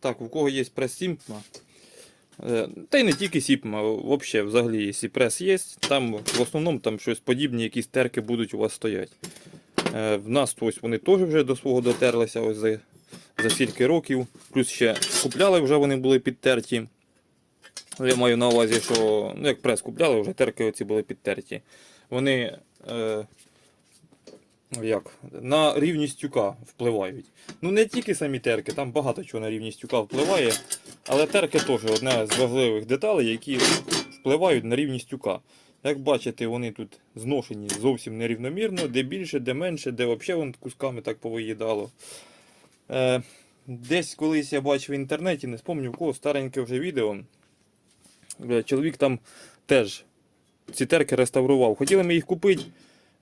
Так, у кого є прес Сімпма. е, Та й не тільки Сіпма, взагалі, взагалі, якщо прес є, там в основному там щось подібне, якісь терки будуть у вас стоять. Е, В нас ось вони теж вже до свого дотерлися ось за, за стільки років. Плюс ще купляли, вже вони були підтерті. Я маю на увазі, що ну, як прес купляли, вже терки оці були підтерті. Вони е, як, на рівність тюка впливають. Ну не тільки самі терки, там багато чого на рівність тюка впливає. Але терки теж одна з важливих деталей, які впливають на рівність тюка. Як бачите, вони тут зношені зовсім нерівномірно, де більше, де менше, де взагалі кусками так повиїдало. Е, десь колись я бачив в інтернеті, не спомню в кого стареньке вже відео. Е, Чоловік там теж ці терки реставрував. Хотіли ми їх купити.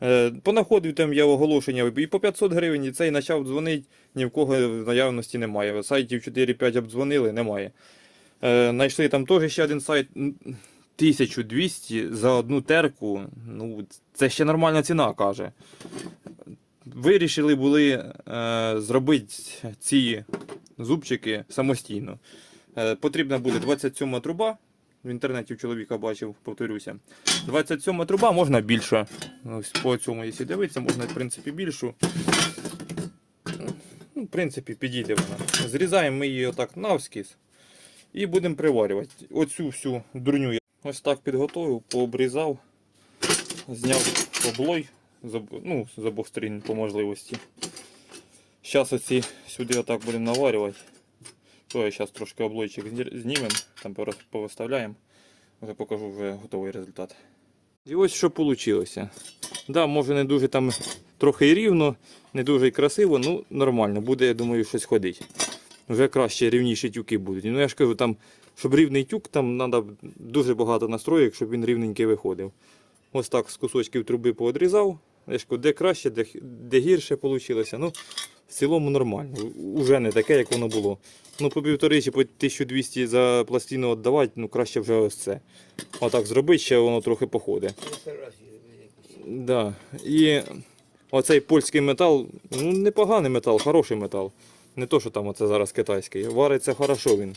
Е, Понаходив там я оголошення і по 500 гривень, і цей почав дзвонити, ні в кого в наявності немає. Сайтів 4-5 обдзвонили, немає. Е, Знайшли там теж ще один сайт. 1200 за одну терку. Ну, це ще нормальна ціна, каже. Вирішили були е, зробити ці зубчики самостійно. Е, потрібна буде 27 труба. В інтернеті у чоловіка бачив, повторюся. 27 труба можна більше. Ось по цьому, якщо дивитися, можна в принципі більшу. Ну, в принципі, підійде вона. Зрізаємо ми її отак навскіз і будемо приварювати. Оцю всю дурню я ось так підготовив, пообрізав, зняв облой ну, з обох сторін по можливості. Зараз оці сюди отак будемо наварювати. То я зараз трошки облойчик зні- знімемо, там повиставляємо. Вже покажу вже готовий результат. І ось що вийшло. Да, може не дуже там трохи рівно, не дуже красиво, ну нормально, буде, я думаю, щось ходить. Вже краще рівніші тюки будуть. Ну я ж кажу, там, щоб рівний тюк, там треба дуже багато настроїк, щоб він рівненький виходив. Ось так з кусочків труби поодрізав. Я ж кажу, де краще, де, де гірше вийшло. Ну, в цілому нормально. Уже не таке, як воно було. Ну, по півтори чи по 1200 за пластину віддавати, ну краще вже ось це. Отак зробити, ще воно трохи походить. Да. І оцей польський метал, ну непоганий метал, хороший метал. Не то, що там оце зараз китайський. Вариться хорошо він.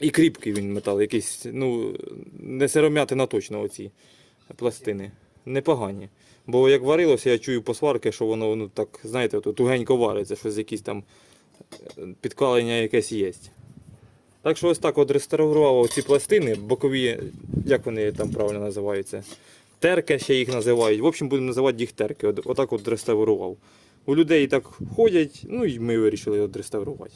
І кріпкий він метал, якийсь, ну, не сиромятина точно оці пластини. Непогані. Бо як варилося, я чую по сварки, що воно ну, так, знаєте, тугенько вариться, щось якісь там е, підкалення якесь є. Так що ось так от реставрував ці пластини, бокові, як вони там правильно називаються. Терки ще їх називають. В общем, будемо називати їх терки. От- Отак от реставрував. У людей так ходять, ну і ми вирішили от реставрувати.